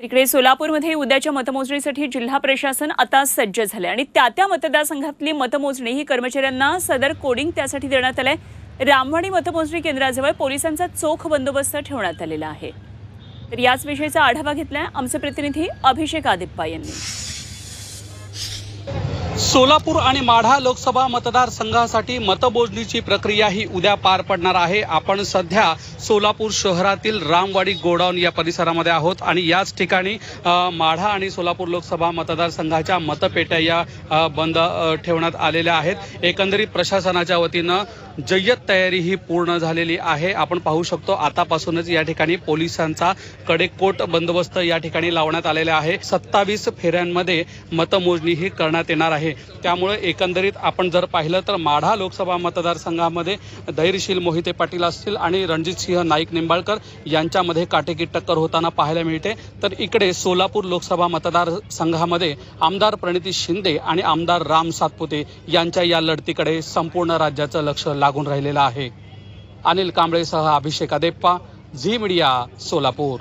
इकडे सोलापूरमध्ये उद्याच्या मतमोजणीसाठी जिल्हा प्रशासन आता सज्ज झाले आणि त्या त्या मतदारसंघातली मतमोजणी ही कर्मचाऱ्यांना सदर कोडिंग त्यासाठी देण्यात आलंय. रामवाणी मतमोजणी केंद्राजवळ पोलिसांचा चोख बंदोबस्त ठेवण्यात आलेला आहे. तर याच विषयीचा आढावा घेतलाय आमचे प्रतिनिधी अभिषेक आदिप्पा यांनी. सोलापूर आणि माढा लोकसभा मतदारसंघासाठी मतमोजणीची प्रक्रिया ही उद्या पार पडणार आहे. आपण सध्या सोलापूर शहरातील रामवाडी गोडाऊन या परिसरामध्ये आहोत आणि याच ठिकाणी माढा आणि सोलापूर लोकसभा मतदारसंघाच्या मतपेट्या या बंद ठेवण्यात आलेल्या आहेत. एकंदरीत प्रशासनाच्या वतीनं जय्यत तयारी ही पूर्ण झालेली आहे. आपण पाहू शकतो आतापासूनच या ठिकाणी पोलिसांचा कडेकोट बंदोबस्त या ठिकाणी लावण्यात आलेला आहे. सत्तावीस फेऱ्यांमध्ये मतमोजणी ही करण्यात येणार आहे. आहे. त्यामुळे एकंदरीत आपण जर पाहिलं तर माढा लोकसभा मतदारसंघामध्ये धैर्यशील मोहिते पाटील असतील आणि रणजितसिंह नाईक निंबाळकर यांच्यामध्ये काटेकी टक्कर होताना पाहायला मिळते. तर इकडे सोलापूर लोकसभा मतदारसंघामध्ये आमदार प्रणिती शिंदे आणि आमदार राम सातपुते यांच्या या लढतीकडे संपूर्ण राज्याचं लक्ष लागून राहिलेलं आहे. अनिल कांबळेसह अभिषेक अदेप्पा झी मीडिया सोलापूर.